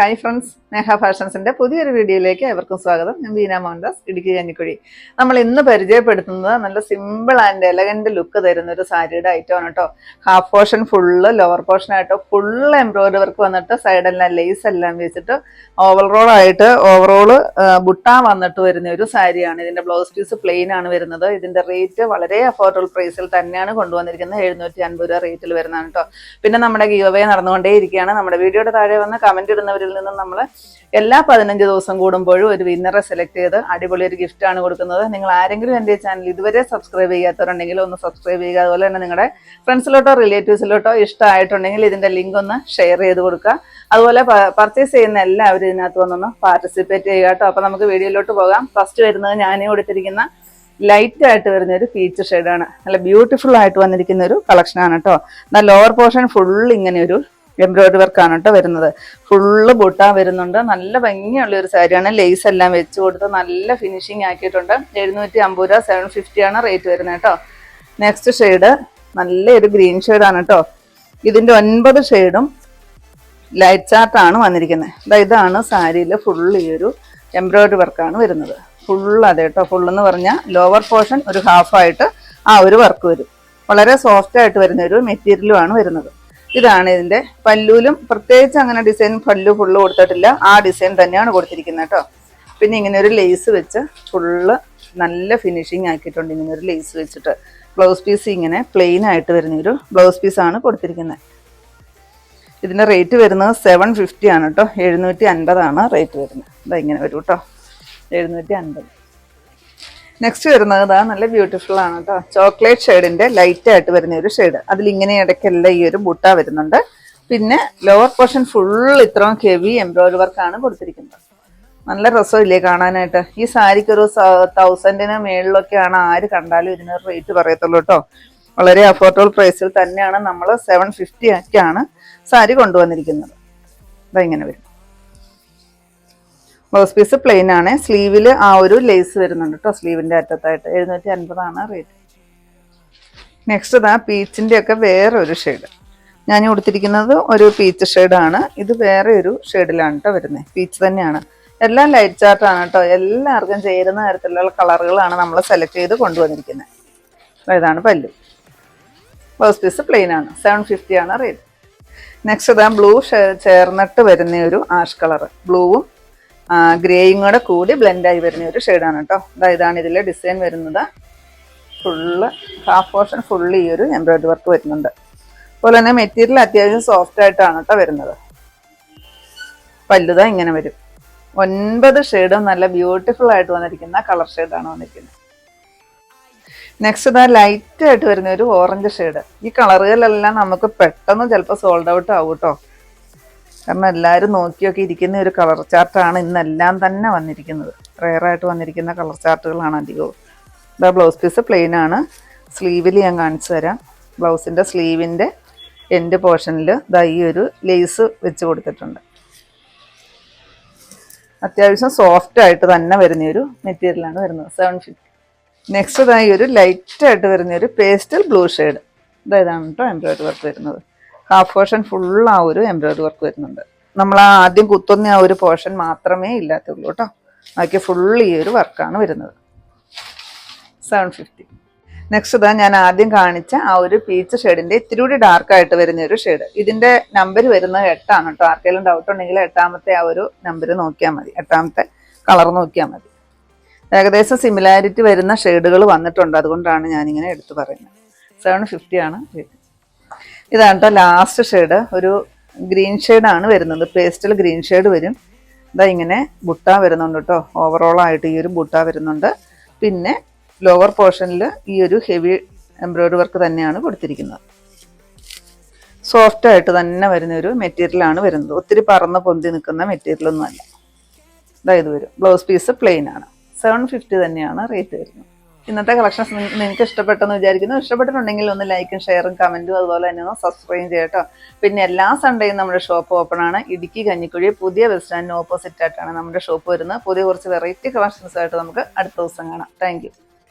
Hi friends Neha ഫാഷൻസിന്റെ പുതിയൊരു വീഡിയോയിലേക്ക് എവർക്കും സ്വാഗതം. ഞാൻ ബീന മോഹൻദാസ് ഇടുക്കി കഞ്ഞിക്കുഴി. നമ്മൾ ഇന്ന് പരിചയപ്പെടുത്തുന്നത് നല്ല സിമ്പിൾ ആൻഡ് എലഗന്റ് ലുക്ക് തരുന്ന ഒരു സാരിയുടെ ആണ് കേട്ടോ half portion full lower portion ആയിട്ടോ ഫുള്ള് എംബ്രോയിഡറി വർക്ക് വന്നിട്ട് സൈഡെല്ലാം ലേസ് എല്ലാം വെച്ചിട്ട് ഓവറോൾ ആയിട്ട് ഓവറോൾ ബുട്ടാ വന്നിട്ട് വരുന്ന ഒരു സാരിയാണ്. ഇതിന്റെ ബ്ലൗസ് പീസ് പ്ലെയിൻ ആണ് വരുന്നത്. ഇതിന്റെ റേറ്റ് വളരെ അഫോർഡബിൾ പ്രൈസിൽ തന്നെയാണ് കൊണ്ടുവന്നിരിക്കുന്നത്. എഴുന്നൂറ്റി അൻപത് രൂപ റേറ്റിൽ വരുന്നതാണ് കേട്ടോ പിന്നെ നമ്മുടെ ഗീവ നടന്നുകൊണ്ടേ ഇരിക്കുകയാണ് നമ്മുടെ വീഡിയോയുടെ താഴെ വന്ന് കമന്റ് ഇടുന്നവരിൽ നിന്നും നമ്മൾ എല്ലാ പതിനഞ്ച് ദിവസം കൂടുമ്പോഴും ഒരു വിന്നറെ സെലക്ട് ചെയ്ത് അടിപൊളി ഒരു ഗിഫ്റ്റ് ആണ് കൊടുക്കുന്നത്. നിങ്ങൾ ആരെങ്കിലും എന്റെ ചാനൽ ഇതുവരെ സബ്സ്ക്രൈബ് ചെയ്യാത്തവരുണ്ടെങ്കിൽ ഒന്ന് സബ്സ്ക്രൈബ് ചെയ്യുക. അതുപോലെ തന്നെ നിങ്ങളുടെ ഫ്രണ്ട്സിലോട്ടോ റിലേറ്റീവ്സിലോട്ടോ ഇഷ്ടമായിട്ടുണ്ടെങ്കിൽ ഇതിന്റെ ലിങ്ക് ഒന്ന് ഷെയർ ചെയ്ത് കൊടുക്കുക. അതുപോലെ പർച്ചേസ് ചെയ്യുന്ന എല്ലാവരും ഇതിനകത്ത് വന്നൊന്ന് പാർട്ടിസിപ്പേറ്റ് ചെയ്യുക കേട്ടോ. അപ്പോൾ നമുക്ക് വീഡിയോയിലോട്ട് പോകാം. ഫസ്റ്റ് വരുന്നത് ഞാനേ കൊടുത്തിരിക്കുന്ന ലൈറ്റ് ആയിട്ട് വരുന്ന ഒരു പീച്ച് ഷെയ്ഡാണ് നല്ല ബ്യൂട്ടിഫുൾ ആയിട്ട് വന്നിരിക്കുന്ന ഒരു കളക്ഷനാണ് കേട്ടോ. എന്നാൽ ലോവർ പോർഷൻ ഫുൾ ഇങ്ങനെ ഒരു എംബ്രോയിഡറി വർക്കാണ് കേട്ടോ വരുന്നത്. ഫുള്ള് ബുട്ടാ വരുന്നുണ്ട്. നല്ല ഭംഗിയുള്ള ഒരു സാരിയാണ്. ലേസ് എല്ലാം വെച്ച് കൊടുത്ത് നല്ല ഫിനിഷിംഗ് ആക്കിയിട്ടുണ്ട്. എഴുന്നൂറ്റി അമ്പത് രൂപ സെവൻ ഫിഫ്റ്റി ആണ് റേറ്റ് വരുന്നത് കേട്ടോ. നെക്സ്റ്റ് ഷെയ്ഡ് നല്ലൊരു ഗ്രീൻ ഷെയ്ഡാണ് കേട്ടോ. ഇതിന്റെ ഒൻപത് ഷെയ്ഡും ലൈറ്റ് ചാർട്ടാണ് വന്നിരിക്കുന്നത്. ഇതാണ് സാരിയിൽ ഫുൾ ഈ ഒരു എംബ്രോയിഡറി വർക്കാണ് വരുന്നത്. ഫുൾ അതെ കേട്ടോ. ഫുൾ എന്ന് പറഞ്ഞാൽ ലോവർ പോർഷൻ ഒരു ഹാഫായിട്ട് ആ ഒരു വർക്ക് വരും. വളരെ സോഫ്റ്റ് ആയിട്ട് വരുന്ന ഒരു മെറ്റീരിയലുമാണ് വരുന്നത്. ഇതാണ് ഇതിന്റെ പല്ലൂലും. പ്രത്യേകിച്ച് അങ്ങനെ ഡിസൈൻ പല്ലു ഫുള്ള് കൊടുത്തിട്ടില്ല. ആ ഡിസൈൻ തന്നെയാണ് കൊടുത്തിരിക്കുന്നത് കേട്ടോ. പിന്നെ ഇങ്ങനെ ഒരു ലേസ് വെച്ച് ഫുള്ള് നല്ല ഫിനിഷിങ് ആക്കിയിട്ടുണ്ട് ഇങ്ങനെ ഒരു ലേസ് വെച്ചിട്ട്. ബ്ലൗസ് പീസ് ഇങ്ങനെ പ്ലെയിൻ ആയിട്ട് വരുന്ന ഒരു ബ്ലൗസ് പീസ് ആണ് കൊടുത്തിരിക്കുന്നത്. ഇതിന്റെ റേറ്റ് വരുന്നത് സെവൻ ഫിഫ്റ്റി ആണ് കേട്ടോ. എഴുന്നൂറ്റി അൻപതാണ് റേറ്റ് വരുന്നത്. ഇതാ ഇങ്ങനെ വരും കേട്ടോ. എഴുന്നൂറ്റി അൻപത്. നെക്സ്റ്റ് വരുന്നത് ഇതാ നല്ല ബ്യൂട്ടിഫുൾ ആണ് കേട്ടോ ചോക്ലേറ്റ് ഷെയ്ഡിന്റെ ലൈറ്റ് ആയിട്ട് വരുന്ന ഒരു ഷെയ്ഡ് അതിൽ ഇങ്ങനെ ഇടയ്ക്കെല്ലാം ഈ ഒരു ബുട്ട വരുന്നുണ്ട്. പിന്നെ ലോവർ പോർഷൻ ഫുൾ ഇത്രയും ഹെവി എംബ്രോയിഡറി വർക്കാണ് കൊടുത്തിരിക്കുന്നത്. നല്ല രസമില്ലേ കാണാനായിട്ട്. ഈ സാരിക്ക് ഒരു തൗസൻഡിന് മേളിലൊക്കെയാണ് ആര് കണ്ടാലും ഇതിന് റേറ്റ് പറയത്തുള്ളൂ കേട്ടോ വളരെ അഫോർഡബിൾ പ്രൈസിൽ തന്നെയാണ് നമ്മൾ സെവൻ ഫിഫ്റ്റി ഒക്കെയാണ് സാരി കൊണ്ടുവന്നിരിക്കുന്നത്. ഇതാ ഇങ്ങനെ വരും. ബ്ലൗസ് പീസ് പ്ലെയിൻ ആണ്. സ്ലീവിൽ ആ ഒരു ലേസ് വരുന്നുണ്ട് കേട്ടോ സ്ലീവിന്റെ അറ്റത്തായിട്ട്. എഴുന്നൂറ്റി അൻപതാണ് റേറ്റ് നെക്സ്റ്റ് ഇതാ പീച്ചിന്റെ ഒക്കെ വേറെ ഒരു ഷെയ്ഡ് ഞാൻ കൊടുത്തിരിക്കുന്നത് ഒരു പീച്ച് ഷെയ്ഡാണ് ഇത് വേറെ ഒരു ഷെയ്ഡിലാണ് കേട്ടോ വരുന്നത് പീച്ച് തന്നെയാണ്. എല്ലാം ലൈറ്റ് ചാർട്ടാണ് കേട്ടോ എല്ലാവർക്കും ചേരുന്ന തരത്തിലുള്ള കളറുകളാണ് നമ്മൾ സെലക്ട് ചെയ്ത് കൊണ്ടുവന്നിരിക്കുന്നത് ഇതാണ് പല്ലു. ബ്ലൗസ് പീസ് പ്ലെയിൻ ആണ്. സെവൻ ഫിഫ്റ്റി ആണ് റേറ്റ് നെക്സ്റ്റ് ഇതാ ബ്ലൂ ചേർന്നിട്ട് വരുന്ന ഒരു ആഷ് കളർ ബ്ലൂവും ഗ്രേയും കൂടെ കൂടി ബ്ലെൻഡായി വരുന്ന ഒരു ഷെയ്ഡാണ് കേട്ടോ ഇതാ ഇതാണ് ഇതിലെ ഡിസൈൻ വരുന്നത്. ഫുള്ള് ഹാഫ് പോർഷൻ ഫുള്ള് ഈ ഒരു എംബ്രോയിഡറി വർക്ക് വരുന്നുണ്ട്. അതുപോലെ തന്നെ മെറ്റീരിയൽ അത്യാവശ്യം സോഫ്റ്റ് ആയിട്ടാണ് കേട്ടോ വരുന്നത്. പല്ലുത ഇങ്ങനെ വരും. ഒൻപത് ഷെയ്ഡും നല്ല ബ്യൂട്ടിഫുൾ ആയിട്ട് വന്നിരിക്കുന്ന കളർ ഷെയ്ഡാണ് വന്നിരിക്കുന്നത്. നെക്സ്റ്റ് ഇതാ ലൈറ്റ് ആയിട്ട് വരുന്ന ഒരു ഓറഞ്ച് ഷെയ്ഡ് ഈ കളറുകളെല്ലാം നമുക്ക് പെട്ടെന്ന് ചിലപ്പോൾ സോൾഡ് ഔട്ട് ആവും കേട്ടോ കാരണം എല്ലാവരും നോക്കിയൊക്കെ ഇരിക്കുന്ന ഒരു കളർ ചാർട്ടാണ് ഇന്നെല്ലാം തന്നെ വന്നിരിക്കുന്നത്. റയറായിട്ട് വന്നിരിക്കുന്ന കളർ ചാർട്ടുകളാണ് അധികവും. ഇതാ ബ്ലൗസ് പീസ് പ്ലെയിൻ ആണ്. സ്ലീവിൽ ഞാൻ കാണിച്ചു തരാം. ബ്ലൗസിന്റെ സ്ലീവിന്റെ എന്റെ പോർഷനിൽ ഇതാ ഈ ഒരു ലേസ് വെച്ച് കൊടുത്തിട്ടുണ്ട്. അത്യാവശ്യം സോഫ്റ്റ് ആയിട്ട് തന്നെ വരുന്ന ഒരു മെറ്റീരിയലാണ് വരുന്നത്. സെവൻ ഫിഫ്റ്റി നെക്സ്റ്റ് ഇതായി ഒരു ലൈറ്റായിട്ട് വരുന്ന ഒരു പേസ്റ്റൽ ബ്ലൂ ഷെയ്ഡ് ഇതായതാണ് കേട്ടോ എംബ്രോയിഡറി വർക്ക് വരുന്നത്. ഹാഫ് പോർഷൻ ഫുൾ ആ ഒരു എംബ്രോയിഡറി വർക്ക് വരുന്നുണ്ട്. നമ്മൾ ആ ആദ്യം കുത്തുന്ന ആ ഒരു പോർഷൻ മാത്രമേ ഇല്ലാത്തുള്ളൂ കേട്ടോ. ബാക്കി ഫുൾ ഈ ഒരു വർക്കാണ് വരുന്നത്. സെവൻ ഫിഫ്റ്റി നെക്സ്റ്റ് ഇതാ ഞാൻ ആദ്യം കാണിച്ച ആ ഒരു പീച്ച് ഷെയ്ഡിന്റെ ഇത്തിരി കൂടി ഡാർക്ക് ആയിട്ട് വരുന്ന ഒരു ഷെയ്ഡ് ഇതിന്റെ നമ്പർ വരുന്നത് എട്ടാണ് കേട്ടോ. ആർക്കെങ്കിലും ഡൗട്ട് ഉണ്ടെങ്കിൽ എട്ടാമത്തെ ആ ഒരു നമ്പർ നോക്കിയാൽ മതി. എട്ടാമത്തെ കളർ നോക്കിയാൽ മതി. ഏകദേശം സിമിലാരിറ്റി വരുന്ന ഷെയ്ഡുകൾ വന്നിട്ടുണ്ട്. അതുകൊണ്ടാണ് ഞാനിങ്ങനെ എടുത്തു പറയുന്നത്. സെവൻ ഫിഫ്റ്റി ആണ്. ഇതാണ് കേട്ടോ ലാസ്റ്റ് ഷെയ്ഡ് ഒരു ഗ്രീൻ ആണ് വരുന്നത്. പേസ്റ്റൽ ഗ്രീൻ ഷെയ്ഡ് വരും. ഇതാ ഇങ്ങനെ ബുട്ട വരുന്നുണ്ട് കേട്ടോ ഓവറോൾ ആയിട്ട് ഈ ഒരു ബുട്ട വരുന്നുണ്ട്. പിന്നെ ലോവർ പോർഷനിൽ ഈ ഒരു ഹെവി എംബ്രോയ്ഡറി വർക്ക് തന്നെയാണ് കൊടുത്തിരിക്കുന്നത്. സോഫ്റ്റ് ആയിട്ട് തന്നെ വരുന്ന ഒരു മെറ്റീരിയലാണ് വരുന്നത്. ഒത്തിരി പറന്ന് പൊന്തി നിൽക്കുന്ന മെറ്റീരിയൽ ഒന്നും അല്ല ഇതാ ഇത് വരും. ബ്ലൗസ് പീസ് പ്ലെയിൻ ആണ്. സെവൻ ഫിഫ്റ്റി തന്നെയാണ് റേറ്റ് വരുന്നത്. ഇന്നത്തെ കളക്ഷൻസ് നിങ്ങൾക്ക് ഇഷ്ടപ്പെട്ടെന്ന് വിചാരിക്കുന്നു. ഇഷ്ടപ്പെട്ടിട്ടുണ്ടെങ്കിൽ ഒന്ന് ലൈക്കും ഷെയറും കമന്റും അതുപോലെ തന്നെ ഒന്ന് സബ്സ്ക്രൈബ് ചെയ്യട്ടോ പിന്നെ എല്ലാ സൺഡേയും നമ്മുടെ ഷോപ്പ് ഓപ്പൺ ആണ്. ഇടുക്കി കഞ്ഞിക്കുഴി പുതിയ ബസ് സ്റ്റാൻഡിന് ഓപ്പോസിറ്റ് ആയിട്ടാണ് നമ്മുടെ ഷോപ്പ് വരുന്നത്. പുതിയ കുറച്ച് വെറൈറ്റി കളക്ഷൻസ് ആയിട്ട് നമുക്ക് അടുത്ത ദിവസം കാണാം. താങ്ക്